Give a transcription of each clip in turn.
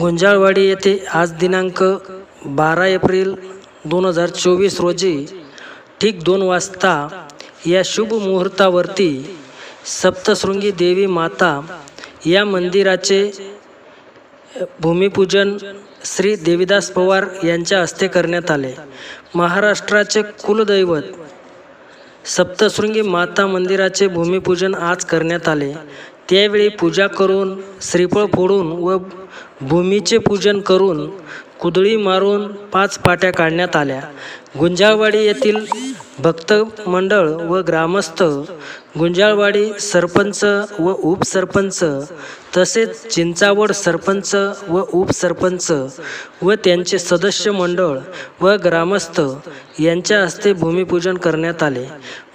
गुंजाळवाडी येथे आज दिनांक बारा एप्रिल दोन हजार चोवीस रोजी ठीक दोन वाजता या शुभ मुहूर्तावरती सप्तशृंगी देवी माता या मंदिराचे भूमिपूजन श्री देविदास पवार यांच्या हस्ते करण्यात आले. महाराष्ट्राचे कुलदैवत सप्तशृंगी माता मंदिराचे भूमिपूजन आज करण्यात आले. त्यावेळी पूजा करून श्रीफळ फोडून व भूमीचे पूजन करून कुदळी मारून पाच पाट्या काढण्यात आल्या. गुंजाळवाडी येथील भक्त मंडळ व ग्रामस्थ गुंजाळवाडी सरपंच व उपसरपंच तसेच चिंचावड सरपंच व उपसरपंच व त्यांचे सदस्य मंडळ व ग्रामस्थ यांच्या हस्ते भूमिपूजन करण्यात आले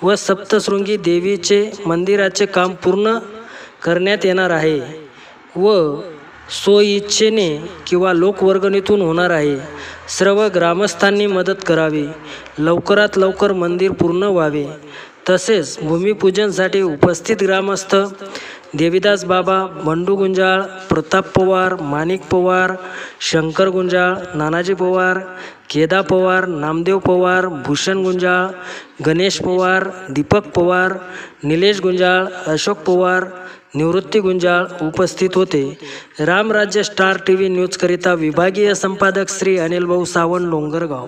व सप्तशृंगी देवीचे मंदिराचे काम पूर्ण करण्यात येणार आहे व स्वइच्छेने किंवा लोकवर्गणीतून होणार आहे. सर्व ग्रामस्थांनी मदत करावी. लवकरात लवकर मंदिर पूर्ण व्हावे. तसेच भूमिपूजनसाठी उपस्थित ग्रामस्थ देविदास बाबा बंडू गुंजाळ प्रताप पवार माणिक पवार शंकर गुंजाळ नानाजी पवार केदा पवार नामदेव पवार भूषण गुंजाळ गणेश पवार दीपक पवार निलेश गुंजाळ अशोक पवार निवृत्ती गुंजाळ उपस्थित होते. रामराज्य स्टार टी व्ही न्यूजकरिता विभागीय संपादक श्री अनिलभाऊ सावंत डोंगरगाव.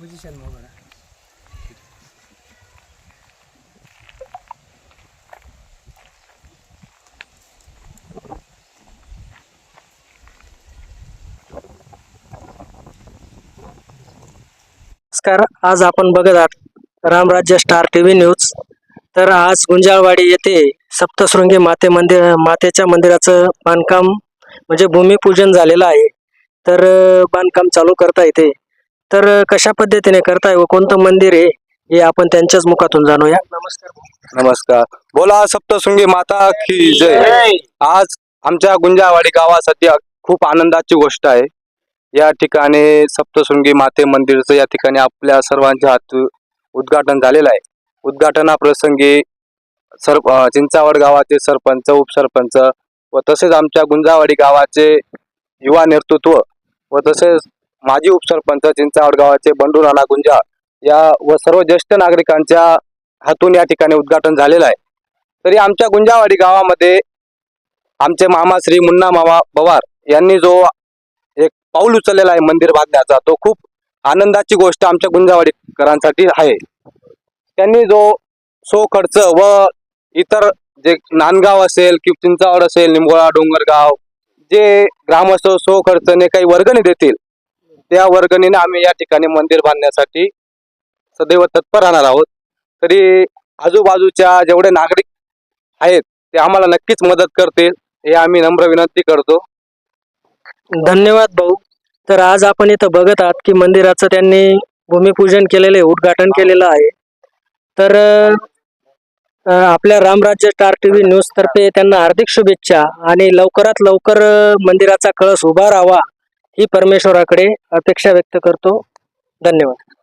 रे मग नमस्कार आज आपण बघत आहात Ramrajya star T V news. तर आज गुंजाळवाडी येथे सप्तशृंगी माते मंदिर मातेच्या मंदिराचं बांधकाम म्हणजे भूमिपूजन झालेलं आहे. तर बांधकाम चालू करता येते. तर कशा पद्धतीने करताय व कोणतं मंदिर आहे हे आपण त्यांच्याच मुखातून जाणूया. नमस्कार. नमस्कार. बोला सप्तशृंगी माता की जय. आज आमच्या गुंजावाडी गावासाठी खूप आनंदाची गोष्ट आहे. या ठिकाणी सप्तशृंगी माते मंदिरचं या ठिकाणी आपल्या सर्वांच्या हात उद्घाटन झालेलं आहे. उद्घाटनाप्रसंगी सर चिंचावड गावाचे सरपंच उपसरपंच व तसेच आमच्या गुंजावाडी गावाचे युवा नेतृत्व व तसेच माजी उपसरपंच चिंचावड गावाचे बंडू राणा गुंजा या व सर्व ज्येष्ठ नागरिकांच्या हातून या ठिकाणी उद्घाटन झालेलं आहे. तरी आमच्या गुंजावाडी गावामध्ये आमचे मामा श्री मुन्ना मामा पवार यांनी जो एक पाऊल उचललेला आहे मंदिर बांधण्याचा तो खूप आनंदाची गोष्ट आमच्या गुंजावाडीकरांसाठी आहे. त्यांनी जो सो खर्च व इतर जे नांदगाव असेल किंवा चिंचावड असेल निंबोळा डोंगरगाव जे ग्रामस्थ सो खर्चने काही वर्गणी देतील त्या वर्गणीने आम्ही या ठिकाणी मंदिर बांधण्यासाठी सदैव तत्पर राहणार आहोत. तरी आजूबाजूच्या जेवढे नागरिक आहेत ते आम्हाला नक्कीच मदत करतील हे आम्ही नम्र विनंती करतो. धन्यवाद भाऊ. तर आज आपण इथं बघत आहात की मंदिराचं त्यांनी भूमिपूजन आहे उद्घाटन केलेलं आहे. तर आपल्या Ramrajya star T V news तर्फे त्यांना हार्दिक शुभेच्छा आणि लवकरात लवकर मंदिराचा कळस उभा राहावा. ही परमेश्वराकडे अपेक्षा व्यक्त करतो. धन्यवाद.